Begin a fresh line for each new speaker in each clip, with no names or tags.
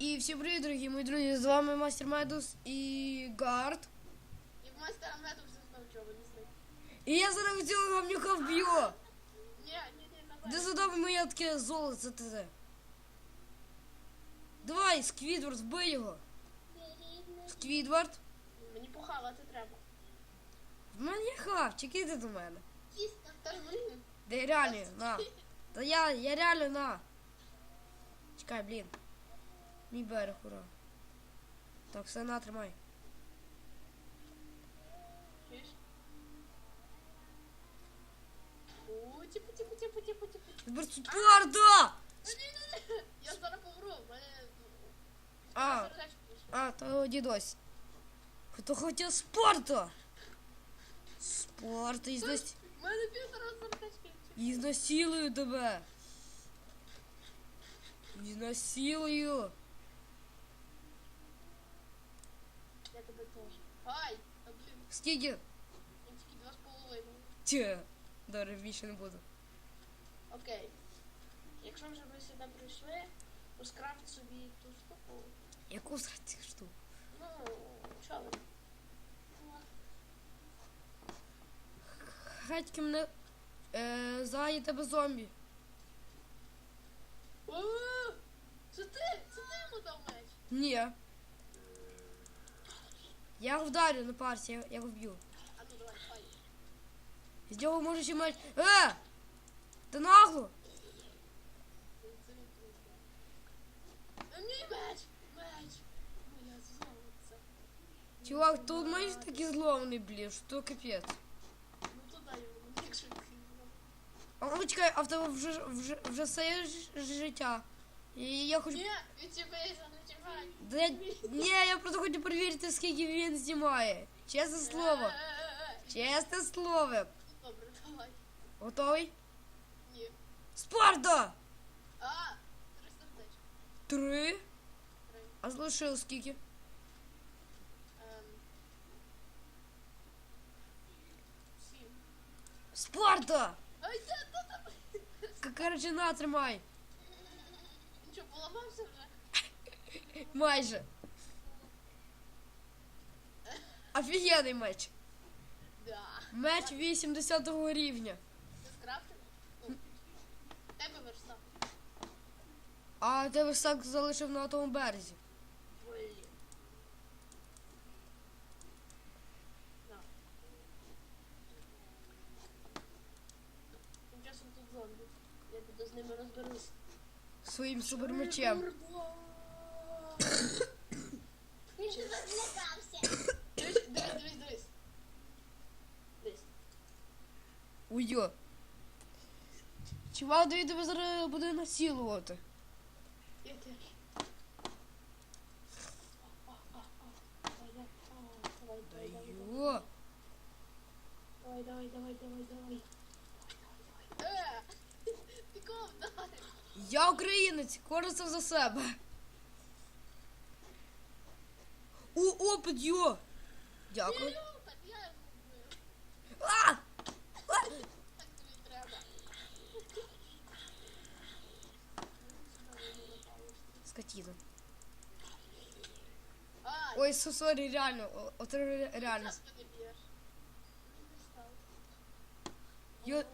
І всім привіт, дорогі мої друзі, з вами Мастер Медус і Гард.
І в майстера меду все знав, чого не знаю.
І я зараз цього гамнюка вб'ю. Де задав моє таке золото це? Давай, Сквідвард, збий його. Сквідвард.
Мені похавати треба.
В мене є хавчик, іди до мене. Де реально, на. Та я, я реально на. Чекай, блін. Мій берег, ура. Так, все на, тримай.
О, типу, типу, типу, типу, типу. Ні, ні, ні. Я зараз помру. в Мене
А, а, то дідусь. Хто хотів Спарта? Спарта, ізнас...
В Мене півтора сердечка.
Ізнасилую тебе. Ізнасилую.
Я тебе теж. Ай, а блін,
Скільки?
я тільки два з половиною.
Тє. Добре, більше не буду.
Окей. Якщо вже ви сюди прийшли, то скрафт собі ту штуку.
Яку срати штуку?
Ну, чого?
Хатьки мене... Е, ззаді тебе зомбі.
О, Це ти? Це ти йому дав меч?
Ні. Я його вдарю на парсі, я, я його вб'ю.
А ну давай, фай.
З нього може ще меч. Е! Ти нагло?
Це це він тобі дав. Е, Мій меч! Меч! Моя золоце.
Чувак, тут меч такий зломаний, блін, що капець.
Ну туди його, якщо він хіба.
А ну чекай, а в тебе вже, вже, вже все ж- життя. І я хочу.
Ні, відчіпися, не чіпай.
Да я... Ні, я просто хочу перевірити, скільки він знімає. Чесне слово.
Е-е-е.
Чесне слово.
Добре, давай.
Готовий?
Ні.
Спарта!
А, три сердечка.
Три.
Три.
А залишилось скільки?
Ем. Сім.
Спарта!
Ай, де, де, де?
Короче, на, тримай.
Нічого, поламався вже?
Майже. Офігенний меч.
Да.
Меч 80 рівня.
Ти скрафтив? Ну, тебе верста.
А ти верстак залишив на тому березі.
Блін. Тим часом тут зомбі. Я піду з ними розберусь.
Своїм супермечем.
Він же злякався. Дивись, дивись, дивись, дивись.
Чувак, диві тебе зараз буде насилувати.
Я. Давай, давай, давай, давай, давай?
Я українець, користав за себе. О, опит, йо. Дякую. А!
Так треба.
Скотина.
А,
Ой, сорі, реально, от реально. Йо-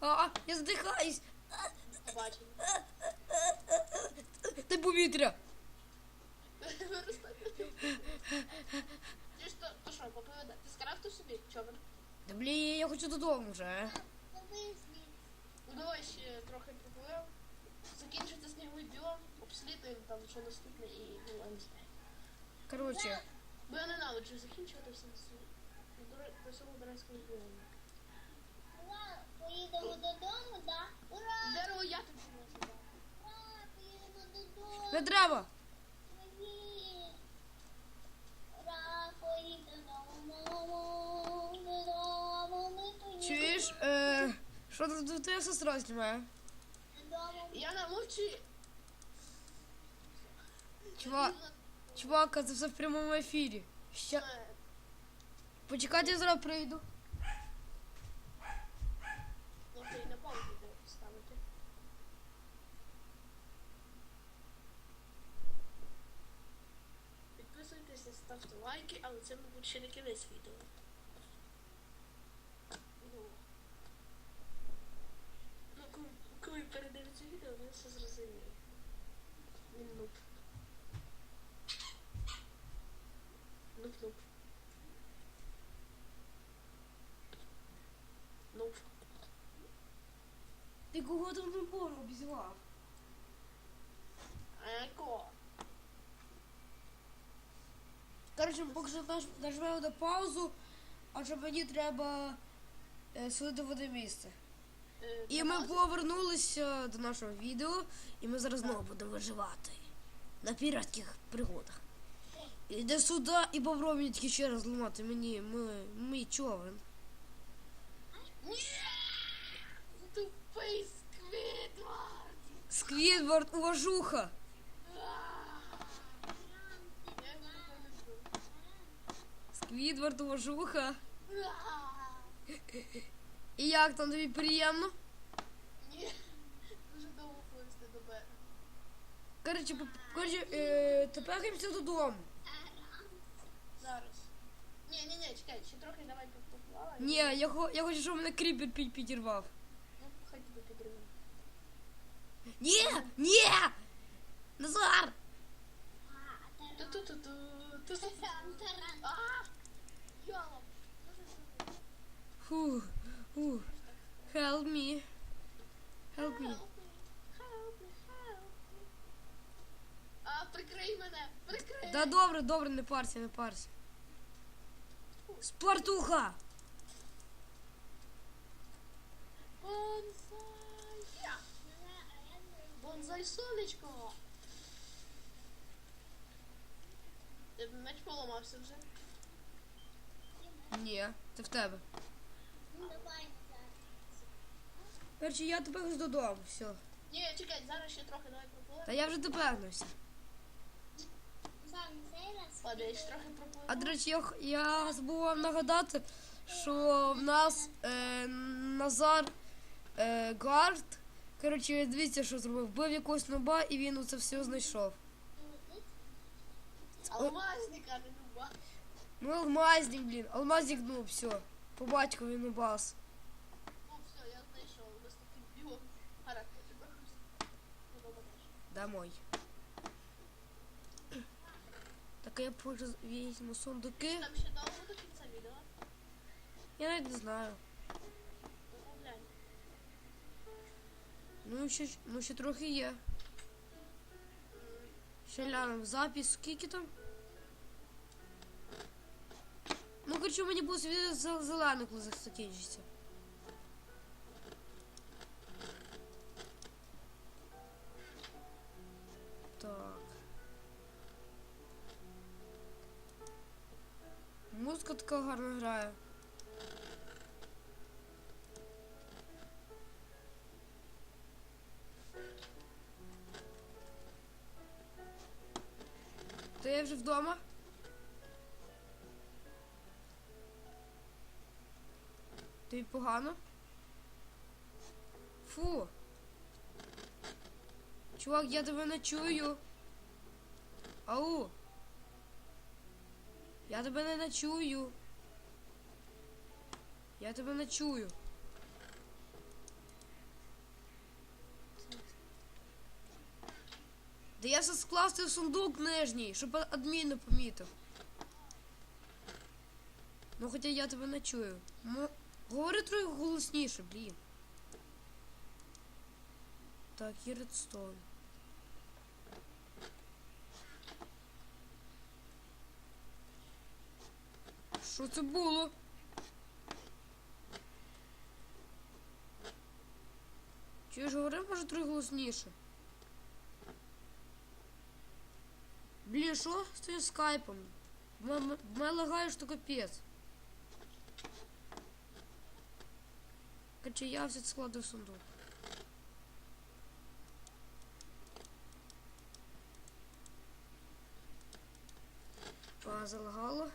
А, я задихаюсь.
Побачимо.
Дай повітря.
Ти ж то, то що, поповідай? Ти скрафтив собі човен?
Да блін, я хочу додому вже.
Ну давай ще трохи поплив. Закінчити сніговий біом, обслідуємо там, що наступне і ну, я не знаю.
Коротше,
Бо я ненавиджу закінчувати все на свій. До цього біому.
Ура, поїдемо додому, да? Ура!
Дерево я тобі не
Ура, поїдемо додому.
не треба.
Привіт. Ура, поїдемо додому, додому, ми поїдемо
Чуєш, е, що тут твоя сестра знімає?
Я не мовчи.
Чувак, чувак, це все в прямому ефірі. Ща...
Е,
Почекайте, я зараз прийду.
Ну ти на паузу ставити. Лайки, але це, мабуть, ще не кінець відео. Ну, коли, коли передивиться відео, ви все зрозуміє. Він нуб. Нуб-нуб. Нуб.
Ти кого там не пору обізвав?
Еко.
Коротше, поки що наж- нажмемо на паузу, а що мені треба е, сходити в одне місце.
Е,
І ми повернулися до нашого відео, і ми зараз знову будемо виживати на піратських пригодах. Іди сюди і попробуй тільки ще раз зламати мені ми, мій човен.
Ні! Тупий сквідвард!
Сквідвард, уважуха! Сквідвард, уважуха.
А,
І як там тобі приємно?
Ні. Дуже довго пливсти до берега.
Коротше, поп- коротше е, тепер додому.
Зараз. Ні, ні, ні, чекай, ще трохи давай поплаваємо.
Ні, я, хо- я хочу, щоб мене кріпер пі- підірвав.
Ну, хай тебе підриву.
Ні! Ні! Назар!
Ту-ту-ту-ту. Ту-ту-ту. А!
Фу, фу. Help me. Help me.
Help me. А, прикрий мене, прикрий.
Да добре, добре, не парся, не парся. Спартуха!
Бонзай. Бонзай сонечко. Тебе меч поламався вже.
Ні, це в тебе. Коротше, я тепер додому, все.
Ні, чекай, зараз ще трохи давай пропливемо.
Та я вже допевнився.
Трохи.
А до речі, я, я забув вам нагадати, що в нас е, Назар е, Гард. Коротше, дивіться, що зробив. Вбив якогось нуба і він оце все знайшов.
Алмазника не дуба.
Ну, алмазник, блін, алмазник ну, все. По батькові нубас.
Ну все, я знайшов. У нас такий біом. Характер. Ну.
Домой. Так я візьму сундуки.
Там ще довго до кінця відео.
Я навіть не знаю.
Ну.
Ну, ще, ну, ще трохи є. Ще глянемо запис, скільки там? Ну, короче, буде світити зел- зелений, коли закінчиться. Так. Музика така гарно грає. Я вже вдома? Тобі погано? Фу. Чувак, я тебе не чую. Ау. Я тебе не чую. Я тебе не чую. Да я все скласти в сундук нижній, щоб адмін не помітив. Ну хоча я тебе не чую. Говори трохи голосніше, блін. Так, і редстоун. Що це було? Чуєш, говори, може, трохи голосніше. Блін, що з твоїм скайпом? В мене лагає, що капець. Короче, я все складу в сундук. Залагало.